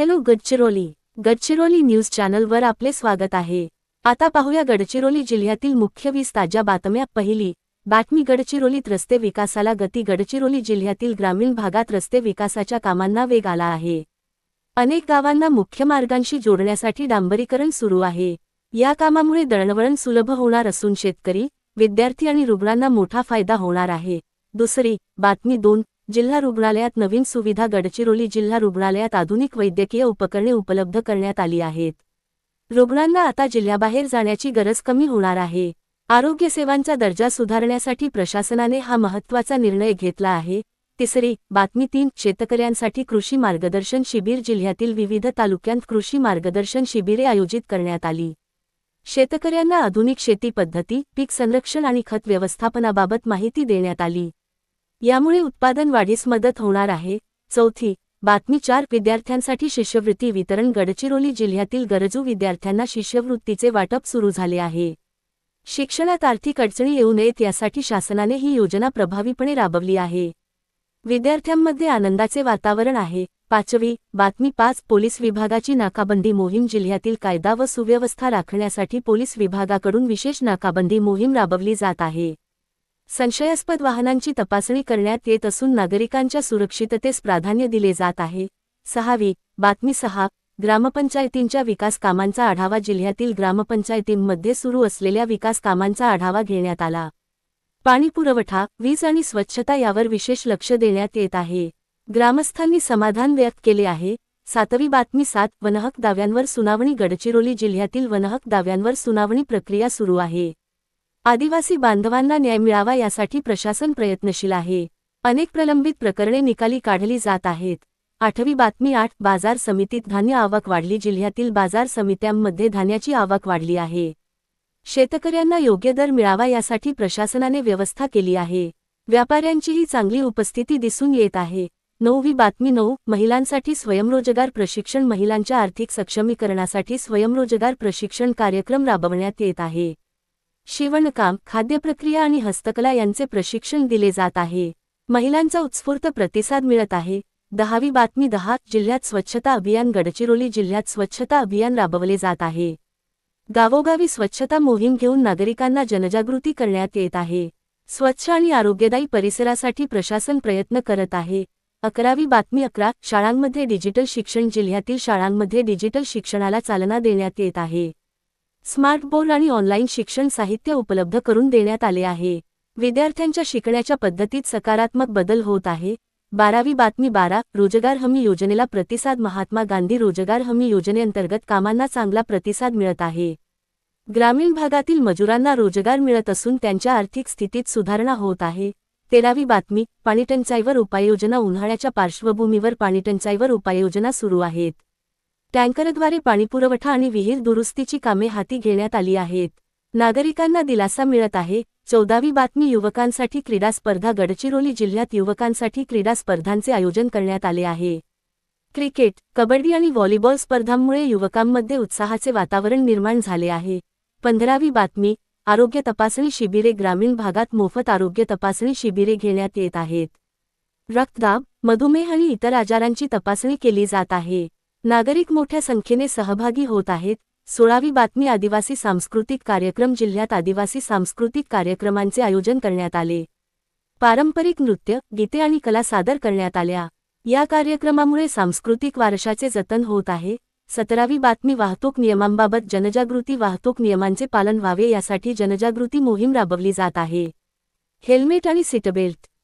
Hello Gadchiroli Gadchiroli news चॅनलवर आपले स्वागत आहे. आता पाहूया गडचिरोली जिल्ह्यातील मुख्य वीस ताज्या बातम्या. पहिली बातमी गडचिरोलीत रस्ते विकासाला गती. गडचिरोली जिल्ह्यातील ग्रामीण भागात रस्ते विकासाच्या कामांना वेग आला आहे. अनेक गावांना मुख्य मार्गांशी जोडण्यासाठी डांबरीकरण सुरू आहे. या कामामुळे दळणवळण सुलभ होणार असून शेतकरी विद्यार्थी आणि रुग्णांना मोठा फायदा होणार आहे. दुसरी बातमी दोन जिल्हा रुग्णालयात नवीन सुविधा गडचिरोली जिल्हा रुग्णालयात आधुनिक वैद्यकीय उपकरणे उपलब्ध करण्यात आली आहेत. रुग्णांना आता जिल्ह्याबाहेर जाण्याची गरज कमी होणार आहे. आरोग्य सेवांचा दर्जा सुधारण्यासाठी प्रशासनाने हा महत्त्वाचा निर्णय घेतला आहे. तिसरी बातमी तीन शेतकऱ्यांसाठी कृषी मार्गदर्शन शिबिर जिल्ह्यातील विविध तालुक्यांत कृषी मार्गदर्शन शिबिरे आयोजित करण्यात आली. शेतकऱ्यांना आधुनिक शेती पद्धती पीक संरक्षण आणि खत व्यवस्थापनाबाबत माहिती देण्यात आली. यामुळे उत्पादन वाढीस मदत होणार आहे. चौथी बातमी चार विद्यार्थ्यांसाठी शिष्यवृत्ती वितरण गडचिरोली जिल्ह्यातील गरजू विद्यार्थ्यांना शिष्यवृत्तीचे वाटप सुरू झाले आहे. शिक्षणात आर्थिक अडचणी येऊ नयेत यासाठी शासनाने ही योजना प्रभावीपणे राबवली आहे. विद्यार्थ्यांमध्ये आनंदाचे वातावरण आहे. पाचवी बातमी पाच पोलीस विभागाची नाकाबंदी मोहीम जिल्ह्यातील कायदा व सुव्यवस्था राखण्यासाठी पोलीस विभागाकडून विशेष नाकाबंदी मोहीम राबवली जात आहे. संशयास्पद वाहनांची तपासणी करण्यात येत असून नागरिकांच्या सुरक्षिततेस प्राधान्य दिले जात आहे. सहावी बातमी सहा ग्रामपंचायतींच्या विकास कामांचा आढावा जिल्ह्यातील ग्रामपंचायतींमध्ये सुरू असलेल्या विकास कामांचा आढावा घेण्यात आला. पाणीपुरवठा वीज आणि स्वच्छता यावर विशेष लक्ष देण्यात येत आहे. ग्रामस्थांनी समाधान व्यक्त केले आहे. सातवी बातमी सात वनहक दाव्यांवर सुनावणी गडचिरोली जिल्ह्यातील वनहक दाव्यांवर सुनावणी प्रक्रिया सुरू आहे. आदिवासी बांधवांना न्याय मिळावा यासाठी प्रशासन प्रयत्नशील आहे. अनेक प्रलंबित प्रकरणे निकाली काढली जात आहेत. आठवी बातमी आठ बाजार समितीत धान्य आवक वाढली जिल्ह्यातील बाजार समित्यांमध्ये धान्याची आवक वाढली आहे. शेतकऱ्यांना योग्य दर मिळावा यासाठी प्रशासनाने व्यवस्था केली आहे. व्यापाऱ्यांचीही चांगली उपस्थिती दिसून येत आहे. नऊवी बातमी नऊ महिलांसाठी स्वयंरोजगार प्रशिक्षण महिलांच्या आर्थिक सक्षमीकरणासाठी स्वयंरोजगार प्रशिक्षण कार्यक्रम राबवण्यात येत आहे. शिवणकाम खाद्यप्रक्रिया आणि हस्तकला यांचे प्रशिक्षण दिले जात आहे. महिलांचा उत्स्फूर्त प्रतिसाद मिळत आहे. दहावी बातमी दहा जिल्ह्यात स्वच्छता अभियान गडचिरोली जिल्ह्यात स्वच्छता अभियान राबवले जात आहे. गावोगावी स्वच्छता मोहीम घेऊन नागरिकांना जनजागृती करण्यात येत आहे. स्वच्छ आणि आरोग्यदायी परिसरासाठी प्रशासन प्रयत्न करत आहे. अकरावी बातमी अकरा शाळांमध्ये डिजिटल शिक्षण जिल्ह्यातील शाळांमध्ये डिजिटल शिक्षणाला चालना देण्यात येत आहे. स्मार्ट बोर्ड आणि ऑनलाईन शिक्षण साहित्य उपलब्ध करून देण्यात आले आहे. विद्यार्थ्यांच्या शिकण्याच्या पद्धतीत सकारात्मक बदल होत आहे. बारावी बातमी बारा रोजगार हमी योजनेला प्रतिसाद महात्मा गांधी रोजगार हमी योजनेअंतर्गत कामांना चांगला प्रतिसाद मिळत आहे. ग्रामीण भागातील मजुरांना रोजगार मिळत असून त्यांच्या आर्थिक स्थितीत सुधारणा होत आहे. तेरावी बातमी पाणीटंचाईवर उपाययोजना उन्हाळ्याच्या पार्श्वभूमीवर पाणीटंचाईवर उपाययोजना सुरू आहेत. टँकरद्वारे पाणीपुरवठा आणि विहीर दुरुस्तीची कामे हाती घेण्यात आली आहेत. नागरिकांना दिलासा मिळत आहे. चौदावी बातमी युवकांसाठी क्रीडा स्पर्धा गडचिरोली जिल्ह्यात युवकांसाठी क्रीडा स्पर्धांचे आयोजन करण्यात आले आहे. क्रिकेट कबड्डी आणि व्हॉलीबॉल स्पर्धांमुळे युवकांमध्ये उत्साहाचे वातावरण निर्माण झाले आहे. पंधरावी बातमी आरोग्य तपासणी शिबिरे ग्रामीण भागात मोफत आरोग्य तपासणी शिबिरे घेण्यात येत आहेत. रक्तदाब मधुमेह आणि इतर आजारांची तपासणी केली जात आहे. नागरिक मोठ्या संख्येने सहभागी होत आहेत. सोळावी बातमी आदिवासी सांस्कृतिक कार्यक्रम जिल्ह्यात आदिवासी सांस्कृतिक कार्यक्रमांचे आयोजन करण्यात आले. पारंपरिक नृत्य गीते आणि कला सादर करण्यात आल्या. या कार्यक्रमामुळे सांस्कृतिक वारशाचे जतन होत आहे. सतरावी बातमी वाहतूक नियमांबाबत जनजागृती वाहतूक नियमांचे पालन व्हावे यासाठी जनजागृती मोहीम राबवली जात आहे. हेल्मेट आणि सीटबेल्ट